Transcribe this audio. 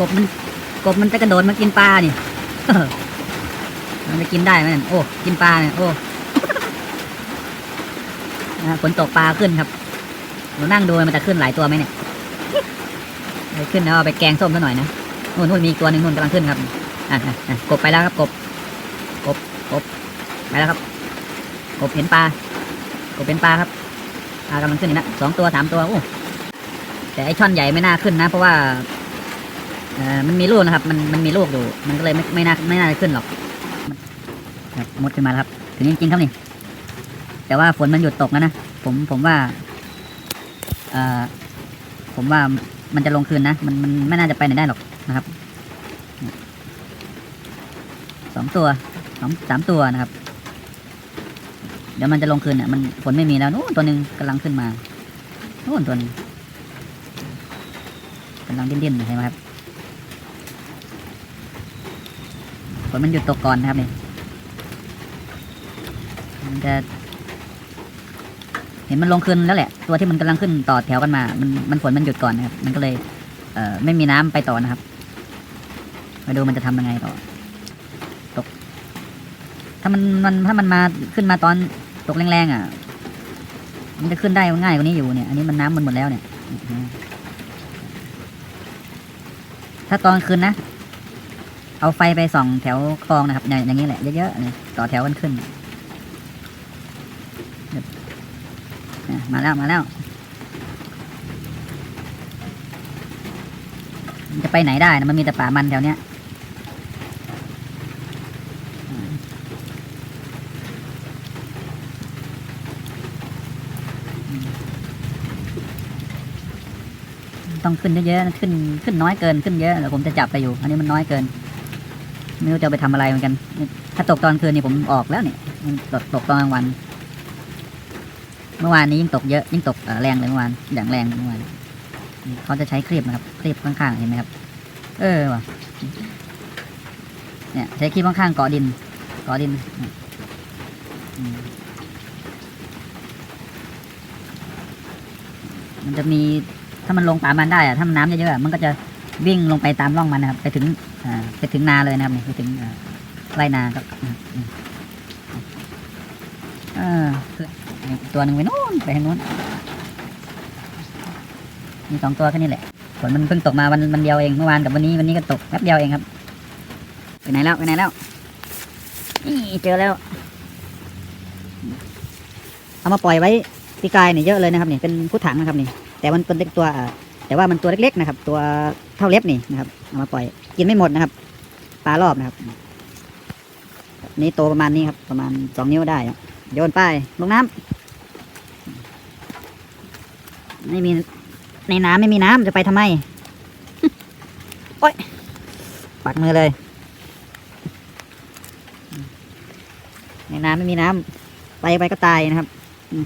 กบมันกบมันจะกระโดดมากินปลานี่มันจะกินได้ไหมโอ้กินปลาเนี่ยโอ้นะฝนตกปลาขึ้นครับหนูนั่งดูมันจะขึ้นหลายตัวไหมเนี่ยไปขึ้นแล้วเอาไปแกงส้มซะหน่อยนะนู่นนู่นมีอีกตัวหนึ่งนู่นกำลังขึ้นครับอะอะกบไปแล้วครับกบกบกบไปแล้วครับ กบเห็นปลากบเป็นปลาครับปลากำลังขึ้นนะสองตัวสามตัวโอ้แต่ไอช่อนใหญ่ไม่น่าขึ้นนะ เพราะว่า เออมันมีลูกนะครับ มันมันมีลูกอยู่ มันก็เลยไม่ไม่น่าไม่น่าจะขึ้นหรอกครับมดขึ้นมาแล้วครับ ถึงจริงๆครับนี่ แต่ว่าฝนมันหยุดตกแล้วนะ ผมผมว่า เอ่อ ผมว่ามันจะลงคืนนะ มันมันไม่น่าจะไปไหนได้หรอกนะครับ สองตัวสองสามตัวนะครับ เดี๋ยวมันจะลงคืนเนี่ยมันฝนไม่มีแล้วนู่นตัวหนึ่งกำลังขึ้นมานู่นตัวนึงกำลังดิ้นๆเห็นไหมครับ ฝนมันหยุดตกก่อนนะครับนี่มันจะ เห็นมันลงคืนแล้วแหละ ตัวที่มันกำลังขึ้นต่อแถวกันมา มันมันฝนมันหยุดก่อนนะครับ มันก็เลย เอ่อไม่มีน้ำไปต่อนะครับมาดูมันจะทำยังไงต่อ ตก ถ้ามันมันถ้ามันมาขึ้นมาตอนตกแรงๆอะ มันจะขึ้นได้ง่ายกว่านี้อยู่เนี่ย อันนี้มันน้ำมันหมดแล้วเนี่ย ถ้าตอนคืนนะ เอาไฟไปส่องแถวคลองนะครับ อย่างนี้แหละเยอะๆนี่ต่อแถวกันขึ้นมาแล้วมาแล้วจะไปไหนได้นะมันมีแต่ป่ามันแถวเนี้ยต้องขึ้นเยอะๆขึ้นขึ้นน้อยเกินขึ้นเยอะเดี๋ยวผมจะจับไปอยู่ อันนี้มันน้อยเกิน ไม่รู้จะไปทำอะไรเหมือนกัน ถ้าตกตอนคืนนี่ผมออกแล้วเนี่ยมันตกตกตอนกลางวัน เมื่อวานนี้ยิ่งตกเยอะยิ่งตกแรงเลยเมื่อวานอย่างแรงเมื่อวานเขาจะใช้ครีบนะครับครีบข้างๆเห็นไหมครับ เออว่ะเนี่ยใช้ครีบข้างๆเกาะดินเกาะดินมันจะมีถ้ามันลงป่ามันได้อะถ้ามันน้ำเยอะๆมันก็จะวิ่งลงไปตามร่องมันนะครับ ไปถึง ไปถึงนาเลยนะครับนี่ไปถึงไร่นาก็อืมอืมเออตัวหนึ่งไปนู้นไปทางนู้นมีสองตัวแค่นี้แหละฝนมันเพิ่งตกมาวันวันเดียวเองเมื่อวานกับวันนี้วันนี้ก็ตกแป๊บเดียวเองครับไปไหนแล้วไปไหนแล้วนี่เจอแล้ว เอามาปล่อยไว้ปีกายเนี่ยเยอะเลยนะครับนี่เป็นพุทถังนะครับนี่แต่มันเป็นตัวอ่า แต่ว่ามันตัวเล็กๆนะครับ ตัวเท่าเล็บนี่นะครับเอามาปล่อยกินไม่หมดนะครับปลารอบนะครับ นี่โตประมาณนี้ครับ ประมาณสองนิ้วได้โยนไปลงน้ำไม่มีในน้ำไม่มีน้ำจะไปทำไมโอ๊ยปักมือเลย ในน้ำไม่มีน้ำไปไปก็ตายนะครับอื